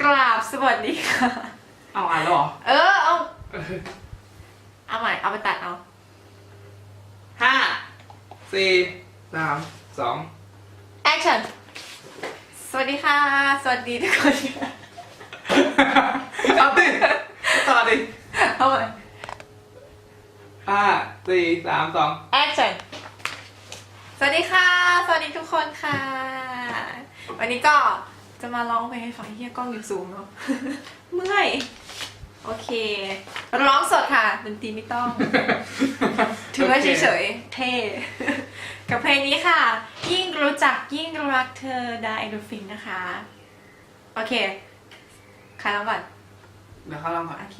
กราบสวัสดีค่ะ เอาอ่านแล้วเหรอ เออเอาเอาใหม่เอาไปตัดเอาห้าสี่สามสอง action สวัสดีค่ะ สวัสดีทุกคนเอาดิต่อดิเอาใหม่ห้าสี่สามสอง action สวัสดีค่ะ สวัสดีทุกคนค่ะ วันนี้ก็จะมาร้องเพลงให้ฟังเฮียกล้องอยู่สูงเนาะ เมื่อย โอเค ร้องสดค่ะดนตรีไม่ต้อง ถือว่าเฉยๆ เท่ กับเพลงนี้ค่ะ ยิ่งรู้จักยิ่งรักเธอได้เอโดฟินนะคะ โอเค ใครร้องก่อนๆเดี๋ยวเขาลองก่อนโอเค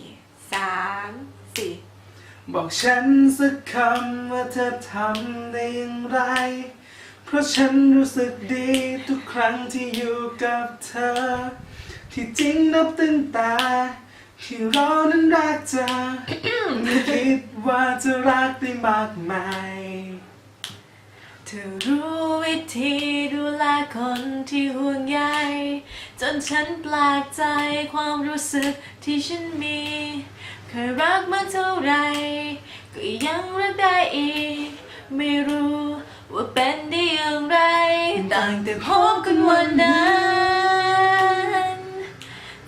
สามสี่บอกฉันสักคำว่าเธอทำได้อย่างไร เพราะฉันรู้สึกดีทุก ครั้งที่อยู่กับเธอ ที่จริงนับตั้งแต่ที่เรานั้นรักเธอไม่คิดว่าจะรักได้มากมายเธอรู้วิธีดูแลคนที่ห่วงใยจนฉันแปลกใจความรู้สึกที่ฉันมี เคยรักมาเท่าไหรก็ยังรักได้อีก ไม่รู้ว่าเป็นได้อย่างไร ต่างแต่พบกัน วันนั้น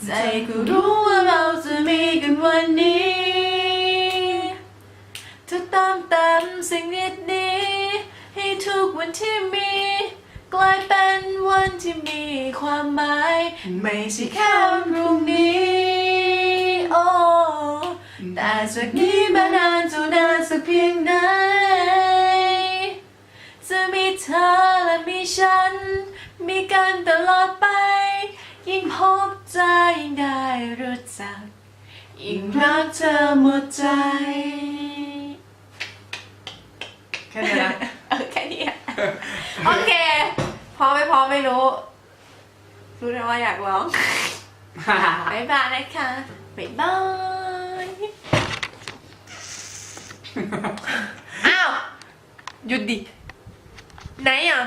ใจก็รู้ว่าเราจะมีกันวันนี้เธอตามเต็มสิ่งนิดีๆให้ทุกวันที่มี กลายเป็นวันที่มีความหมาย ไม่ใช่แค่วันพรุ่งนี้ โอ้แต่จากนี้มานานเท่านานสักเพียงไหนจะมีเธอและมีฉัน กันตลอดไป ยิ่งพบใจยิ่งได้รู้จัก ยิ่งรักเธอหมดใจ แค่นี้นะ เออแค่นี้อะโอเคพอไม่พอไม่รู้ รู้แต่ว่าอยากร้องบ๊ายบายนะคะบ๊ายบายอ้าวหยุดดิไหนอะ